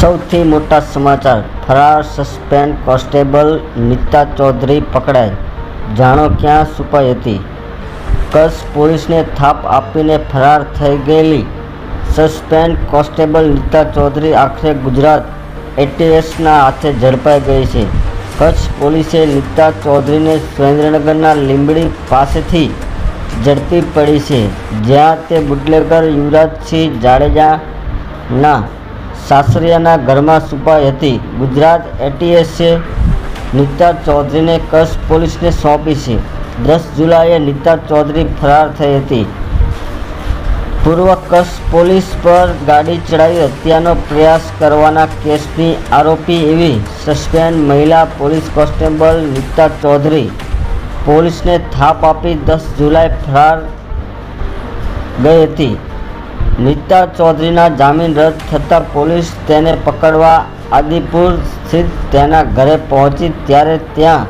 સૌથી મોટા સમાચાર. ફરાર સસ્પેન્ડ કોન્સ્ટેબલ નીતા ચૌધરી પકડાઈ. જાણો ક્યાં છુપાઈ હતી? કચ્છ પોલીસને થાપ આપીને ફરાર થઈ ગયેલી. સસ્પેન્ડ કોન્સ્ટેબલ નીતા ચૌધરી આખરે ગુજરાત એટીએસના હાથે ઝડપાઈ ગઈ છે. કચ્છ પોલીસે નીતા ચૌધરીને સુરેન્દ્રનગરના લીંબડી પાસેથી ઝડપી પડી છે. જ્યાં તે બુટલેગર યુવરાજસિંહ જાડેજાના સાસરિયાના ઘરમાં છુપાઈ હતી. ગુજરાત એટીએસે નીતા ચૌધરીને કચ્છ પોલીસને સોંપી છે. દસ જુલાઈએ નીતા ચૌધરી ફરાર થઈ હતી. પૂર્વ કચ્છ પોલીસ પર ગાડી ચડાવી હત્યાનો પ્રયાસ કરવાના કેસની આરોપી એવી સસ્પેન્ડ મહિલા પોલીસ કોન્સ્ટેબલ નીતા ચૌધરી. પોલીસને થાપ આપી દસ જુલાઈ ફરાર ગઈ હતી. નીતા ચૌધરીના જામીન રદ થતાં પોલીસ તેને પકડવા આદિપુર સ્થિત તેના ઘરે પહોંચી ત્યારે ત્યાં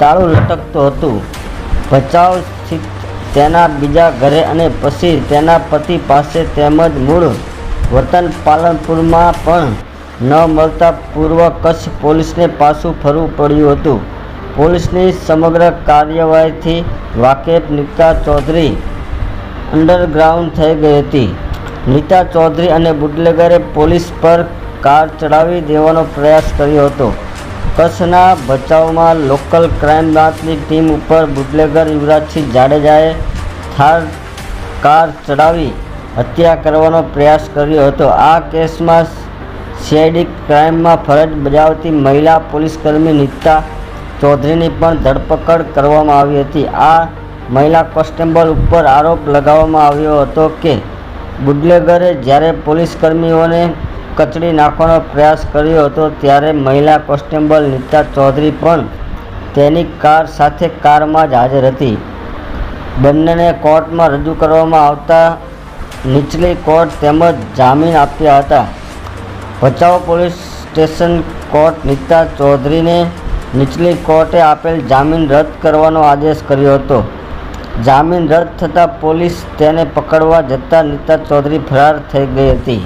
તાળું લટકતું હતું. ભચાઉ સ્થિત તેના બીજા ઘરે અને પછી તેના પતિ પાસે તેમજ મૂળ વતન પાલનપુરમાં પણ ન મળતા પૂર્વ કચ્છ પોલીસને પાછું ફરવું પડ્યું હતું. પોલીસની સમગ્ર કાર્યવાહીથી વાકેફ નીતા ચૌધરી અંડરગ્રાઉન્ડ થઈ ગઈ હતી. નીતા ચૌધરી અને બુટલેગરે પોલીસ પર કાર ચડાવી દેવાનો પ્રયાસ કર્યો હતો. કચ્છના ભચાઉમાં લોકલ ક્રાઇમ બ્રાન્ચની ટીમ ઉપર બુટલેગર યુવરાજસિંહ જાડેજાએ થાર કાર ચડાવી હત્યા કરવાનો પ્રયાસ કર્યો હતો. આ કેસમાં સીઆઈડી ક્રાઇમમાં ફરજ બજાવતી મહિલા પોલીસકર્મી નીતા ચૌધરીની પણ ધરપકડ કરવામાં આવી હતી. આ મહિલા કોન્સ્ટેબલ ઉપર આરોપ લગાવવામાં આવ્યો હતો કે બુડલેગરે જ્યારે પોલીસકર્મીઓને કચડી નાખવાનો પ્રયાસ કર્યો હતો ત્યારે મહિલા કોન્સ્ટેબલ નીતા ચૌધરી પણ તેની કાર સાથે કારમાં જ હાજર હતી. બંનેને કોર્ટમાં રજૂ કરવામાં આવતા નીચલી કોર્ટ તેમજ જામીન આપ્યા હતા. Bhachau police station court Nita ચૌધરીને નીચલી કોર્ટે આપેલ જામીન રદ કરવાનો આદેશ કર્યો હતો. જામીન રદ થતાં પોલીસ તેને પકડવા જતાં નીતા ચૌધરી ફરાર થઈ ગઈ હતી.